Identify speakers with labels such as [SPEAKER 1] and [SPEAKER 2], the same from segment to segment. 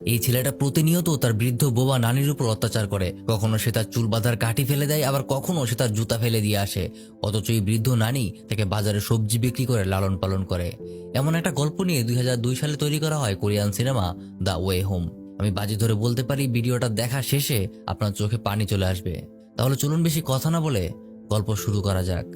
[SPEAKER 1] এই ছেলেটা প্রতিনিয়ত তার বৃদ্ধ বোবা নানির উপর অত্যাচার করে। কখনো সে তার চুল বাঁধার কাঠি ফেলে দেয়, আবার কখনো সে তার জুতা ফেলে দিয়ে আসে। অথচ এই বৃদ্ধ নানি তাকে বাজারে সবজি বিক্রি করে লালন পালন করে। এমন একটা গল্প নিয়ে দু হাজার দুই সালে তৈরি করা হয় Korean cinema the way home. আমি বাজি ধরে বলতে পারি, ভিডিওটা দেখা শেষে আপনার চোখে পানি চলে আসবে। তাহলে চলুন বেশি কথা না বলে গল্প শুরু করা যাক।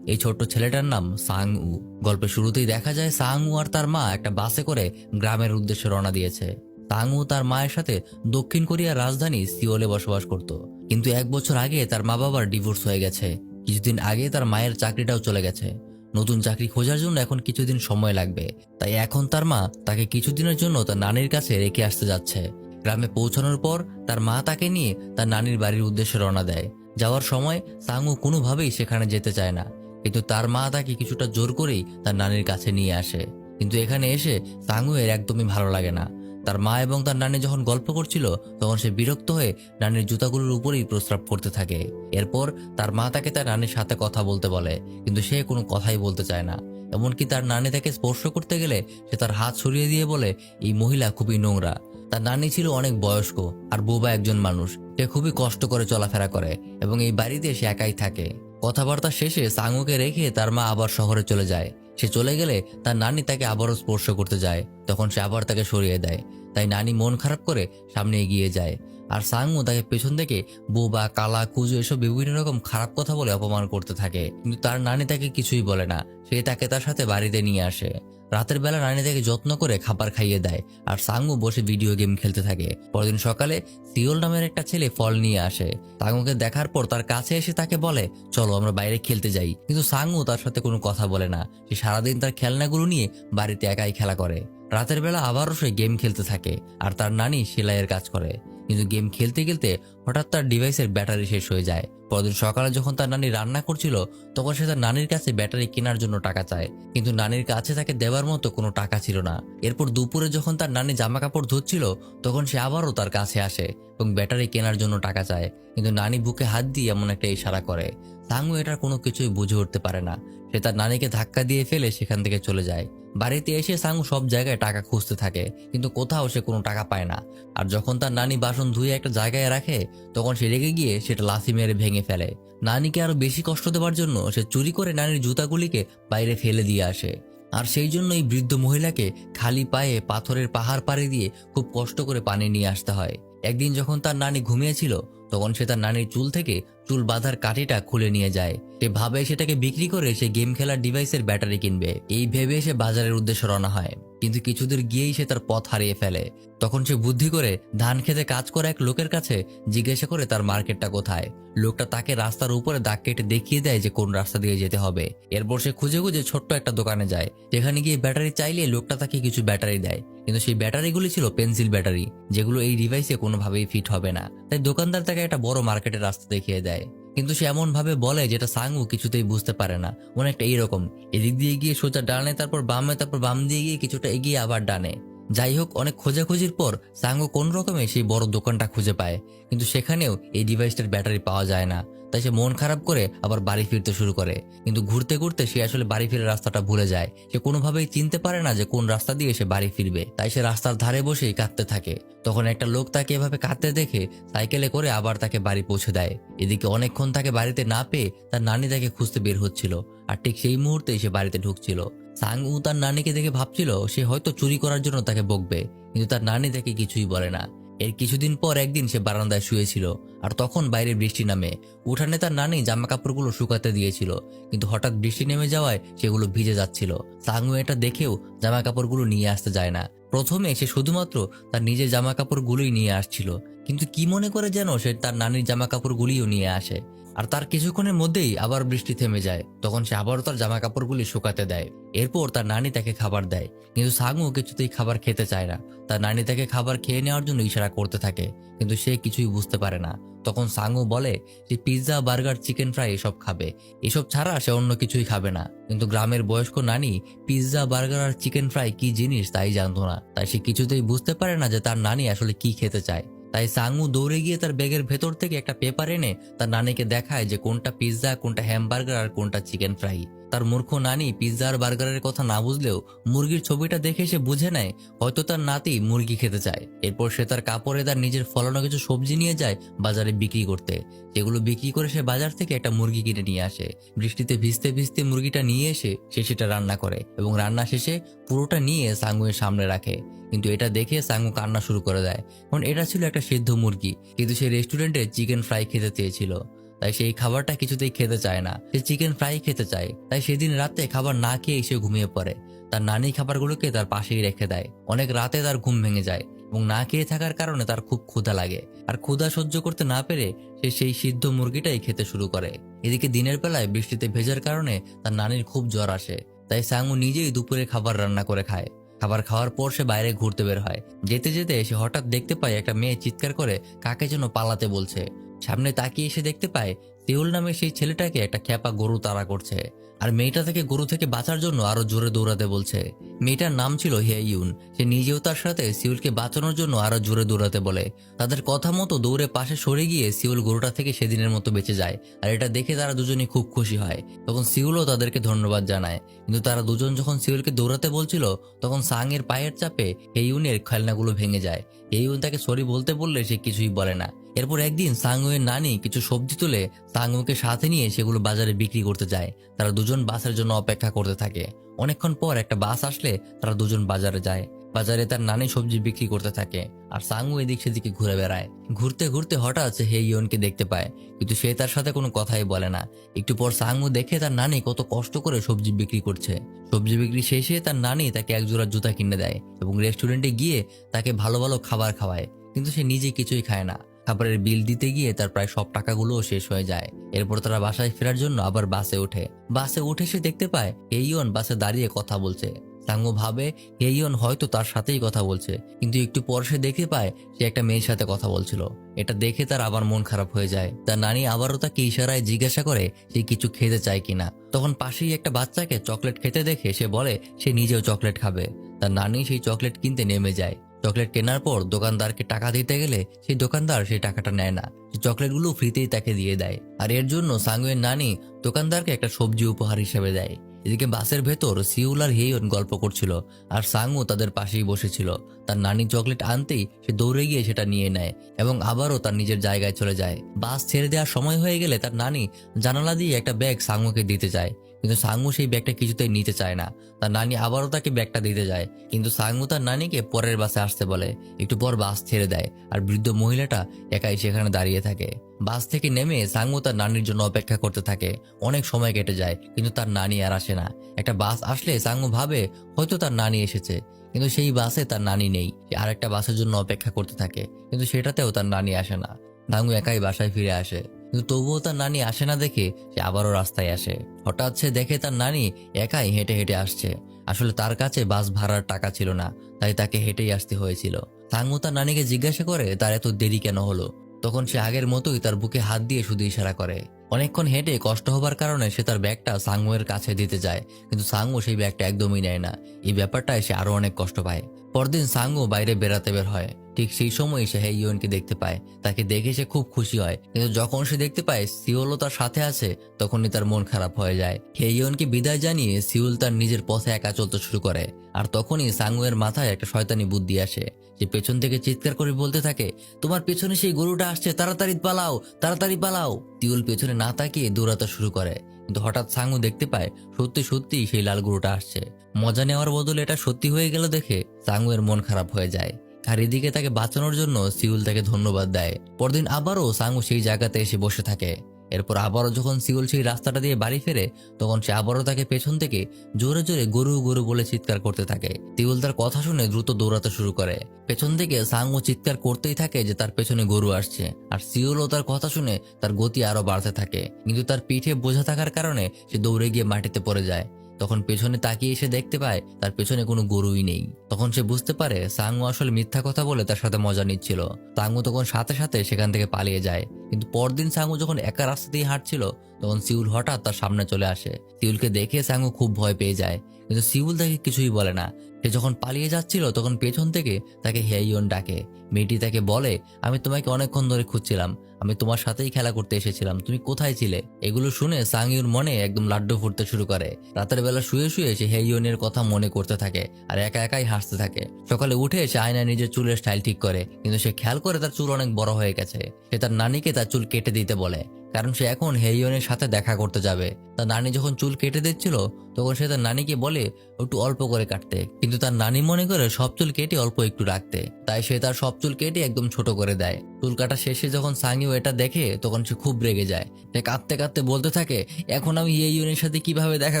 [SPEAKER 1] এই ছোট্ট ছেলেটার নাম সাং উ গল্পের শুরুতেই দেখা যায় সাং উ আর তার মা একটা বাসে করে গ্রামের উদ্দেশ্যে রওনা দিয়েছে। উ তার মায়ের সাথে দক্ষিণ কোরিয়ার রাজধানী সিওলে বসবাস করত। কিন্তু এক বছর আগে তার মা বাবার ডিভোর্স হয়ে গেছে। কিছুদিন আগে তার মায়ের চাকরিটাও চলে গেছে। নতুন চাকরি খোঁজার জন্য এখন কিছুদিন সময় লাগবে। তাই এখন তার মা তাকে কিছুদিনের জন্য তার নানির কাছে রেখে আসতে যাচ্ছে। গ্রামে পৌঁছানোর পর তার মা তাকে নিয়ে তার নানির বাড়ির উদ্দেশ্যে রওনা দেয়। যাওয়ার সময় সাংউ কোনোভাবেই সেখানে যেতে চায় না। কিন্তু তার মা তাকে কিছুটা জোর করেই তার নানির কাছে নিয়ে আসে। কিন্তু এখানে এসে সাংউ এর একদমই ভালো লাগে না। তার মা এবং তার নানি যখন গল্প করছিল, তখন সে বিরক্ত হয়ে নানির জুতাগুলোর উপরেই প্রস্রাব করতে থাকে। এরপর তার মা তাকে তার নানির সাথে কথা বলতে বলে, কিন্তু সে কোনো কথাই বলতে চায় না। এমনকি তার নানি তাকে স্পর্শ করতে গেলে সে তার হাত সরিয়ে দিয়ে বলে, এই মহিলা খুবই নোংরা। তার নানি ছিল অনেক বয়স্ক আর বোবা একজন মানুষ। সে খুবই কষ্ট করে চলাফেরা করে এবং এই বাড়িতে সে একাই থাকে। কথাবার্তা শেষে সাঙ্গুকে রেখে তার মা আবার শহরে চলে যায়। সে চলে গেলে তার নানি তাকে আবারও স্পর্শ করতে যায়। তখন সে আবার তাকে সরিয়ে দেয়। তাই নানি মন খারাপ করে সামনে এগিয়ে যায়। আর সাঙ্গু তাকে পেছন থেকে বোবা, কালা, কুজো এসব বিভিন্ন রকম খারাপ কথা বলে অপমান করতে থাকে। কিন্তু তার নানি তাকে কিছুই বলে না। সে তাকে তার সাথে বাড়িতে নিয়ে আসে। রাতের বেলা নানি তাকে যত্ন করে খাবার খাইয়ে দেয় আর সাংমু বসে ভিডিও গেম খেলতে থাকে। পরদিন সকালে সিওল নামের একটা ছেলে ফল নিয়ে আসে। সাংমুকে দেখার পর তার কাছে এসে তাকে বলে, চলো আমরা বাইরে খেলতে যাই। কিন্তু সাংমু তার সাথে কোনো কথা বলে না। সে সারাদিন তার খেলনাগুলো নিয়ে বাড়িতে একাই খেলা করে। রাতের বেলা আবারও সে গেম খেলতে থাকে আর তার নানি সেলাইয়ের কাজ করে। কিন্তু গেম খেলতে খেলতে হঠাৎ তার ডিভাইসের ব্যাটারি শেষ হয়ে যায়। পরদিন সকালে যখন তার নানি রান্না করছিল, তখন সে তার নানির কাছে ব্যাটারি কেনার জন্য টাকা চায়। কিন্তু নানির কাছে তাকে দেওয়ার মতো কোনো টাকা ছিল না। এরপর দুপুরে যখন তার নানি জামা কাপড় ধুচ্ছিল, তখন সে আবারও তার কাছে আসে এবং ব্যাটারি কেনার জন্য টাকা চায়। কিন্তু নানি বুকে হাত দিয়ে এমন একটা ইশারা করে। সাঙ্গু এটার কোনো কিছুই বুঝে উঠতে পারে না। সে তার নানিকে ধাক্কা দিয়ে ফেলে সেখান থেকে চলে যায়। বাড়িতে এসে সাঙ্গু সব জায়গায় টাকা খুঁজতে থাকে, কিন্তু কোথাও সে কোনো টাকা পায় না। আর যখন তার নানি বাসন ধুয়ে একটা জায়গায় রাখে, তখন সে রেগে গিয়ে সেটা লাথি মেরে ভেঙে ফেলে। নানিকে আরও বেশি কষ্ট দেওয়ার জন্য সে চুরি করে নানির জুতাগুলিকে বাইরে ফেলে দিয়ে আসে। আর সেই জন্য এই বৃদ্ধ মহিলাকে খালি পায়ে পাথরের পাহাড় পাড়ে দিয়ে খুব কষ্ট করে পানি নিয়ে আসতে হয়। একদিন যখন তার নানি ঘুমিয়েছিল, তখন সে তার নানির চুল থেকে চুল বাঁধার কাঠিটা খুলে নিয়ে যায়। সে ভাবে সেটাকে বিক্রি করে সে গেম খেলার ডিভাইসের ব্যাটারি কিনবে। এই ভেবে সে বাজারের উদ্দেশ্যে রওনা হয়। কিন্তু কিছুদূর গিয়েই সে তার পথ হারিয়ে ফেলে। তখন সে বুদ্ধি করে ধান খেতে কাজ করা এক লোকের কাছে জিজ্ঞাসা করে তার মার্কেটটা কোথায়। লোকটা তাকে রাস্তার উপরে দাগ কেটে দেখিয়ে দেয় যে কোন রাস্তা দিয়ে যেতে হবে। এরপর সে খুঁজে খুঁজে ছোট্ট একটা দোকানে যায়। যেখানে গিয়ে ব্যাটারি চাইলে লোকটা তাকে কিছু ব্যাটারি দেয়। কিন্তু সেই ব্যাটারিগুলি ছিল পেন্সিল ব্যাটারি, যেগুলো এই ডিভাইসে কোনোভাবেই ফিট হবে না। তাই দোকানদার তাকে একটা বড় মার্কেটের রাস্তা দেখিয়ে দেয়। কিন্তু সে এমনভাবে বলে যেটা সাংউ কিছুতেই বুঝতে পারে না। অনেকটা এইরকম। এদিক দিয়ে গিয়ে সোজা ডানে, তারপর বামে, তারপর বাম দিয়ে গিয়ে কিছুটা এগিয়ে আবার ডানে। যাই হোক, অনেক খোঁজাখুঁজির পর সাঙ্গু কোন রকমে সেই বড় দোকানটা খুঁজে পায়। কিন্তু সেখানেও এই ডিভাইসটার ব্যাটারি পাওয়া যায় না। তাই সে মন খারাপ করে আবার বাড়ি ফিরতে শুরু করে। কিন্তু ঘুরতে ঘুরতে সে আসলে বাড়ি ফিরে রাস্তাটা ভুলে যায়। সে কোনোভাবেই চিনতে পারে না যে কোন রাস্তা দিয়ে সে বাড়ি ফিরবে। তাই সে রাস্তার ধারে বসেই কাঁদতে থাকে। তখন একটা লোক তাকে এভাবে কাঁদতে দেখে সাইকেলে করে আবার তাকে বাড়ি পৌঁছে দেয়। এদিকে অনেকক্ষণ তাকে বাড়িতে না পেয়ে তার নানি তাকে খুঁজতে বের হচ্ছিল। আর ঠিক সেই মুহূর্তেই সে বাড়িতে ঢুকছিল। সাং উ তার নানিকে দেখে ভাবছিল, সে হয়তো চুরি করার জন্য তাকে বকবে। কিন্তু তার নানি তাকে কিছুই বলে না। এর কিছুদিন পর একদিন সে বারান্দায় শুয়েছিল, আর তখন বাইরে বৃষ্টি নামে। উঠানে তার নানি জামা কাপড়গুলো শুকাতে দিয়েছিল, কিন্তু হঠাৎ বৃষ্টি নেমে যাওয়ায় সেগুলো ভিজে যাচ্ছিল। সাংউ এটা দেখেও জামা কাপড়গুলো নিয়ে আসতে যায় না। প্রথমে সে শুধুমাত্র তার নিজের জামা কাপড়গুলোই নিয়ে আসছিল, কিন্তু কি মনে করে যেন সে তার নানির জামা কাপড়গুলিও নিয়ে আসে। আর তার কিছুক্ষণের মধ্যেই আবার বৃষ্টি থেমে যায়। তখন সে আবারও তার জামা কাপড়গুলি শুকাতে দেয়। এরপর তার নানি তাকে খাবার দেয়। কিন্তু সাংও কিছুতেই খাবার খেতে চায় না। তার নানি তাকে খাবার খেয়ে নেওয়ার জন্য ইশারা করতে থাকে, কিন্তু সে কিছুই বুঝতে পারে না। তখন সাংও বলে যে, পিৎজা, বার্গার, চিকেন ফ্রাই এসব খাবে। এসব ছাড়া সে অন্য কিছুই খাবে না। কিন্তু গ্রামের বয়স্ক নানি, পিৎজা, বার্গার আর চিকেন ফ্রাই কি জিনিস তাই জানতো না। তাই সে কিছুতেই বুঝতে পারে না যে তার নানি আসলে কি খেতে চায়। তাই সাংমু দৌড়ে গিয়ে তার ব্যাগের ভেতর থেকে একটা পেপার এনে তার নানিকে দেখায় যে কোনটা পিৎজা কোনটা হ্যামবার্গার আর কোনটা চিকেন ফ্রাই তার মূর্খ নানি পিৎজা আর বার্গারের কথা না বুঝলেও মুরগির ছবিটা দেখে সে বুঝে নেয়, হয়তো তার নাতি মুরগি খেতে চায়। এরপর সে তার কাপড়ে তার নিজের ফলানো কিছু সবজি নিয়ে যায় বাজারে বিক্রি করতে। যেগুলো বিক্রি করে সে বাজার থেকে একটা মুরগি কিনে নিয়ে আসে। বৃষ্টিতে ভিজতে ভিজতে মুরগিটা নিয়ে এসে সে সেটা রান্না করে এবং রান্না শেষে পুরোটা নিয়ে সাঙ্গুয়ের সামনে রাখে। কিন্তু এটা দেখে সাঙ্গু কান্না শুরু করে দেয়। কারণ এটা ছিল একটা সিদ্ধ মুরগি, কিন্তু সে রেস্টুরেন্টে চিকেন ফ্রাই খেতে চেয়েছিল। তাই সেই খাবারটা কিছুতেই খেতে চায় না। সে চিকেন ফ্রাই খেতে চায়। তাই সেদিন রাতে খাবার না খেয়ে সে ঘুমিয়ে পড়ে। তার নানি খাবারগুলোকে তার পাশেই রেখে দেয়। অনেক রাতে তার ঘুম ভেঙে যায় এবং না খেয়ে থাকার কারণে তার খুব ক্ষুধা লাগে। আর ক্ষুধা সহ্য করতে না পেরে সে সেই সিদ্ধ মুরগিটাই খেতে শুরু করে। এদিকে দিনের বেলায় বৃষ্টিতে ভেজার কারণে তার নানির খুব জ্বর আসে। তাই সাঙ্গু নিজেই দুপুরে খাবার রান্না করে খায়। খাবার খাওয়ার পর সে বাইরে ঘুরতে বের হয়। যেতে যেতে সে হঠাৎ দেখতে পায় একটা মেয়ে চিৎকার করে কাকে যেন পালাতে বলছে। সামনে তাকিয়ে এসে দেখতে পায় সিউল নামে সেই ছেলেটাকে একটা খ্যাপা গরু তাড়া করছে। আর মেয়েটা থেকে গরু থেকে বাঁচার জন্য আরও জোরে দৌড়াতে বলছে। মেয়েটার নাম ছিল হেইউন। সে নিজেও তার সাথে সিউলকে বাঁচানোর জন্য আরও জোরে দৌড়াতে বলে। তাদের কথা মতো দৌড়ে পাশে সরে গিয়ে সিউল গরুটা থেকে সেদিনের মতো বেঁচে যায়। আর এটা দেখে তারা দুজনেই খুব খুশি হয়। তখন সিউলও তাদেরকে ধন্যবাদ জানায়। কিন্তু তারা দুজন যখন সিউলকে দৌড়াতে বলছিল, তখন সাংয়ের পায়ের চাপে হেইউনের খেলনাগুলো ভেঙে যায়। হেইউন তাকে সরি বলতে বললে সে কিছুই বলে না। এরপর একদিন সাংওয়ের নানি কিছু সবজি তুলে সাংওকে সাথে নিয়ে সেগুলো বাজারে বিক্রি করতে যায়। তারা দুজন বাসের জন্য অপেক্ষা করতে থাকে। অনেকক্ষণ পর একটা বাস আসলে তারা দুজন বাজারে যায়। বাজারে তার নানি সবজি বিক্রি করতে থাকে আর সাংউ এদিক সেদিকে ঘুরে বেড়ায়। ঘুরতে ঘুরতে হঠাৎ সে হে ইয়নকে দেখতে পায়, কিন্তু সে তার সাথে কোনো কথাই বলে না। একটু পর সাংউ দেখে তার নানি কত কষ্ট করে সবজি বিক্রি করছে। সবজি বিক্রি শেষে তার নানি তাকে এক জোড়া জুতা কিনে দেয় এবং রেস্টুরেন্টে গিয়ে তাকে ভালো ভালো খাবার খাওয়ায়, কিন্তু সে নিজে কিছুই খায় না। খাবারের বিল দিতে গিয়ে তার প্রায় সব টাকাগুলোও শেষ হয়ে যায়। এরপর তারা বাসায় ফেরার জন্য আবার বাসে ওঠে। বাসে উঠে সে দেখতে পায় এইয়ন বাসে দাঁড়িয়ে কথা বলছে। সাঙ্গু ভাবে এইয়ন হয়তো তার সাথেই কথা বলছে, কিন্তু একটু পর সে দেখতে পায়, সে একটা মেয়ের সাথে কথা বলছিল। এটা দেখে তার আবার মন খারাপ হয়ে যায়। তার নানি আবারও তাকে ইশারায় জিজ্ঞাসা করে, সে কিছু খেতে চায় কিনা? তখন পাশেই একটা বাচ্চাকে চকলেট খেতে দেখে সে বলে, সে নিজেও চকলেট খাবে। তার নানি সেই চকলেট কিনতে নেমে যায়। চকলেট কেনার পর দোকানদারকে টাকা দিতে গেলে সেই দোকানদার সেই টাকাটা নেয় না। চকলেটগুলো ফ্রিতেই তাকে দিয়ে দেয়। আর এর জন্য সাঙ্গুয়ের নানি দোকানদারকে একটা সবজি উপহার হিসেবে দেয়। এদিকে বাসের ভেতর সিউল আর হেয়ন গল্প করছিল, আর সাঙ্গু তাদের পাশেই বসেছিল। তার নানি চকলেট আনতেই সে দৌড়ে গিয়ে সেটা নিয়ে নেয় এবং আবারও তার নিজের জায়গায় চলে যায়। বাস ছেড়ে দেওয়ার সময় হয়ে গেলে তার নানি জানালা দিয়ে একটা ব্যাগ সাঙ্গুকে দিতে যায় কিন্তু সাঙ্গু সেই ব্যাগটা কিছুতেই নিতে চায় না। তার নানি আবারও তাকে ব্যাগটা দিতে যায়। কিন্তু সাঙ্গু তার নানিকে পরের বাসে আসতে বলে। একটু পর বাস ছেড়ে দেয় আর বৃদ্ধ মহিলাটা একাই সেখানে দাঁড়িয়ে থাকে। বাস থেকে নেমে সাঙ্গু তার নানির জন্য অপেক্ষা করতে থাকে। অনেক সময় কেটে যায়, কিন্তু তার নানি আর আসে না। একটা বাস আসলে সাঙ্গু ভাবে, হয়তো তার নানি এসেছে। কিন্তু সেই বাসে তার নানি নেই। আরেকটা বাসের জন্য অপেক্ষা করতে থাকে। কিন্তু সেটাতেও তার নানি আসে না। সাঙ্গু একাই বাসায় ফিরে আসে। কিন্তু তবুও তার নানি আসে না দেখে সে আবারও রাস্তায় আসে। হঠাৎ সে দেখে তার নানি একাই হেঁটে হেঁটে আসছে। আসলে তার কাছে বাস ভাড়ার টাকা ছিল না, তাই তাকে হেঁটেই আসতে হয়েছিল। সাঙ্গু তার নানিকে জিজ্ঞাসা করে, তার এত দেরি কেন হলো? তখন সে আগের মতোই তার বুকে হাত দিয়ে শুধু ইশারা করে। অনেকক্ষণ হেঁটে কষ্ট হবার কারণে সে তার ব্যাগটা সাঙ্গুয়ের কাছে দিতে যায়, কিন্তু সাঙ্গু সেই ব্যাগটা একদমই নেয় না। এই ব্যাপারটায় সে আরও অনেক কষ্ট পায়। পরদিন সাঙ্গু বাইরে বেড়াতে বের হয়। ঠিক সেই সময় সে হেইয়নকে দেখতে পায়। তাকে দেখে সে খুব খুশি হয়। কিন্তু যখন সে দেখতে পায় সিওলও তার সাথে আছে, তখনই তার মন খারাপ হয়ে যায়। হেইয়নকে বিদায় জানিয়ে সিউল তার নিজের পথে একা চলতে শুরু করে। আর তখনই সাঙ্গুয়ের মাথায় একটা শয়তানি বুদ্ধি আসে। সে পেছন থেকে চিৎকার করে বলতে থাকে, তোমার পেছনে সেই গরুটা আসছে, তাড়াতাড়ি পালাও তাড়াতাড়ি পালাও। তিউল পেছনে না তাকিয়ে দৌড়াতে শুরু করে। কিন্তু হঠাৎ সাঙ্গু দেখতে পায়, সত্যি সত্যি সেই লাল গরুটা আসছে। মজা নেওয়ার বদলে এটা সত্যি হয়ে গেল দেখে সাঙ্গুয়ের মন খারাপ হয়ে যায়। আর এদিকে তাকে বাঁচানোর জন্য সিউল তাকে ধন্যবাদ দেয়। পরদিন আবারও সাঙ্গু সেই জায়গাতে এসে বসে থাকে। এরপর আবারও যখন সিউল সেই রাস্তাটা দিয়ে বাড়ি ফেরে, তখন সে আবারও তাকে পেছন থেকে জোরে জোরে গরু গরু বলে চিৎকার করতে থাকে। তিউল তার কথা শুনে দ্রুত দৌড়াতে শুরু করে। পেছন থেকে সাঙ্গু চিৎকার করতেই থাকে যে তার পেছনে গরু আসছে। আর সিউলও তার কথা শুনে তার গতি আরও বাড়তে থাকে। কিন্তু তার পিঠে বোঝা থাকার কারণে সে দৌড়ে গিয়ে মাটিতে পড়ে যায়। তখন পেছনে তাকিয়ে এসে দেখতে পায় তার পেছনে কোনো গরুই নেই। তখন সে বুঝতে পারে সাঙ্গু আসলে মিথ্যা কথা বলে তার সাথে মজা নিচ্ছিল। সাঙ্গু তখন সাথে সাথে সেখান থেকে পালিয়ে যায়। কিন্তু পরদিন সাঙ্গু যখন একা রাস্তা দিয়ে হাঁটছিল, তখন সিউল হঠাৎ তার সামনে চলে আসে। সিউলকে দেখে সাঙ্গু খুব ভয় পেয়ে যায়। কিন্তু সিউল তাকে কিছুই বলে না। সে যখন পালিয়ে যাচ্ছিল, তখন পেছন থেকে তাকে হেইয়ন ডাকে। মেয়েটি তাকে বলে, আমি তোমাকে অনেকক্ষণ ধরে খুঁজছিলাম। আমি তোমার সাথেই খেলা করতে এসেছিলাম। তুমি কোথায় ছিলে? এগুলো শুনে সাংইউর মনে একদম লাড্ডু ফুটতে শুরু করে। রাতের বেলা শুয়ে শুয়ে সে হেইয়নের কথা মনে করতে থাকে আর একা একাই হাসতে থাকে। সকালে উঠে সে আয়নায় নিজের চুলের স্টাইল ঠিক করে, কিন্তু সে খেয়াল করে তার চুল অনেক বড় হয়ে গেছে। সে তার নানিকে তার চুল কেটে দিতে বলে, কারণ সে এখন হেইয়নের সাথে দেখা করতে যাবে। তার নানি যখন চুল কেটে দিচ্ছিল, তখন সে তার নানিকে বলে, একটু অল্প করে কাটতে। কিন্তু তার নানি মনে করে সব চুল কেটে অল্প একটু রাখতে। তাই সে তার সব চুল কেটে একদম ছোট করে দেয়। চুল কাটা শেষে যখন সাঙ্গিও এটা দেখে, তখন সে খুব রেগে যায়। সে কাঁদতে কাঁদতে বলতে থাকে, এখন আমি এই ইউনের সাথে কীভাবে দেখা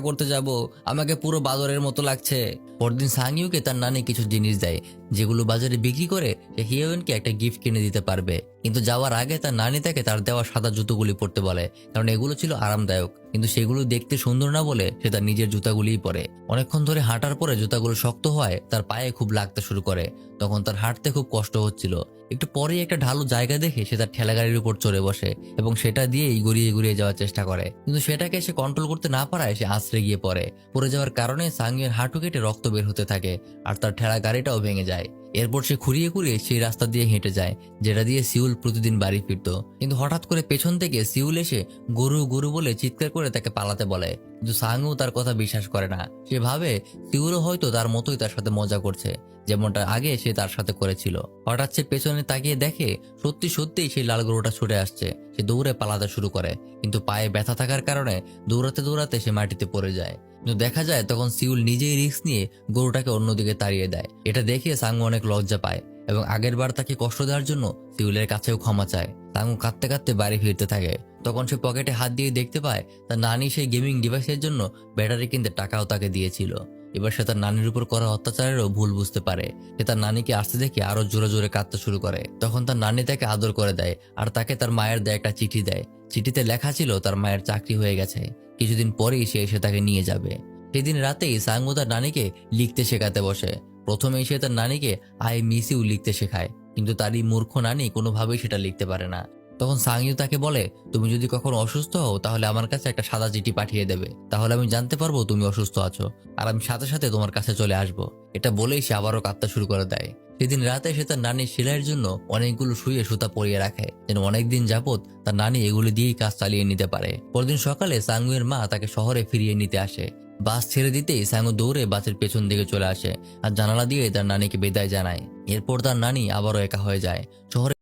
[SPEAKER 1] করতে যাব? আমাকে পুরো বাজারের মতো লাগছে। পরদিন সাঙ্গিওকে তার নানি কিছু জিনিস দেয়, যেগুলো বাজারে বিক্রি করে সে হিওয়েনকে একটা গিফট কিনে দিতে পারবে। কিন্তু যাওয়ার আগে তার নানি তাকে তার দেওয়া সাদা জুতোগুলি পরতে বলে, কারণ এগুলো ছিল আরামদায়ক। কিন্তু সেগুলো দেখতে সুন্দর না বলে সে তার নিজের জুতাগুলিই পরে। অনেকক্ষণ ধরে হাঁটার পরে জুতাগুলো শক্ত হয় তার পায়ে খুব লাগতে শুরু করে। তখন তার হাঁটতে খুব কষ্ট হচ্ছিল। একটু পরেই একটা ঢালু জায়গা দেখে সে তার ঠেলা গাড়ির উপর চড়ে বসে এবং সেটা দিয়েই গড়িয়ে গড়িয়ে যাওয়ার চেষ্টা করে। কিন্তু সেটাকে সে কন্ট্রোল করতে না পারায় সে আশ্রে গিয়ে পড়ে। পড়ে যাওয়ার কারণে সাংয়ের হাঁটু কেটে রক্ত বের হতে থাকে আর তার ঠেলা গাড়িটাও ভেঙে যায়। এরপর সে খুঁড়িয়ে খুঁড়িয়ে সেই রাস্তা দিয়ে হেঁটে যায়, যেটা দিয়ে সিউল প্রতিদিন বাড়ি ফিরত। কিন্তু হঠাৎ করে পেছন থেকে সিউল এসে গরু গরু বলে চিৎকার করে তাকে পালাতে বলে। কিন্তু সাংও তার কথা বিশ্বাস করে না। সে ভাবে সিউলও হয়তো তার মতোই তার সাথে মজা করছে, যেমনটা আগে সে তার সাথে করেছিল। হঠাৎ সে পেছনে তাকিয়ে দেখে সত্যি সত্যিই সেই লাল গরুটা ছুটে আসছে। সে দৌড়ে পালাতে শুরু করে, কিন্তু পায়ে ব্যথা থাকার কারণে দৌড়াতে দৌড়াতে সে মাটিতে পড়ে যায়। দেখা যায় তখন সিউল নিজেই রিস্ক নিয়ে গরুটাকে অন্যদিকে তাড়িয়ে দেয়। এটা দেখে সাঙ্গু অনেক লজ্জা পায় এবং আগের বার তাকে কষ্ট দেওয়ার জন্য সিউলের কাছেও ক্ষমা চায়। সাঙ্গু কাঁদতে কাঁদতে বাড়ি ফিরতে থাকে। তখন সে পকেটে হাত দিয়ে দেখতে পায় তার নানি সেই গেমিং ডিভাইসের জন্য ব্যাটারি কিনতে টাকাও তাকে দিয়েছিল। এবার সে তার নানির উপর করা অত্যাচারেরও ভুল বুঝতে পারে। সে তার নানিকে আসতে দেখে আরও জোরে জোরে কাঁদতে শুরু করে। তখন তার নানি তাকে আদর করে দেয় আর তাকে তার মায়ের দেয় একটা চিঠি দেয়। চিঠিতে লেখা ছিল, তার মায়ের চাকরি হয়ে গেছে। কিছুদিন পরেই সে এসে তাকে নিয়ে যাবে। সেদিন রাতেই সাঙ্গু তার নানিকে লিখতে শেখাতে বসে। প্রথমেই সে তার নানিকে, আই মিস ইউ লিখতে শেখায়। কিন্তু তারই মূর্খ নানি কোনোভাবেই সেটা লিখতে পারে না। তখন সাংইউ তাকে বলে, তুমি যদি কখনো অসুস্থ হও, তাহলে আমার কাছে একটা সাদা চিঠি পাঠিয়ে দেবে। তাহলে আমি জানতে পারব তুমি অসুস্থ আছো। আর আমি সাথে সাথে তোমার কাছে চলে আসব। এটা বলেই সে আবারও কাঁদতে শুরু করে দেয়। সেদিন রাতে সে তার নানির সেলাইয়ের জন্য অনেকগুলো শুয়ে সুতা পরিয়ে রাখে। যেন অনেকদিন যাবত তার নানি এগুলি দিয়েই কাজ চালিয়ে নিতে পারে। পরদিন সকালে সাঙ্গুয়ের মা তাকে শহরে ফিরিয়ে নিতে আসে। বাস ছেড়ে দিতেই সাঙ্গু দৌড়ে বাসের পেছন দিকে চলে আসে আর জানালা দিয়ে তার নানিকে বিদায় জানায়। এরপর তার নানি আবারও একা হয়ে যায়। শহরে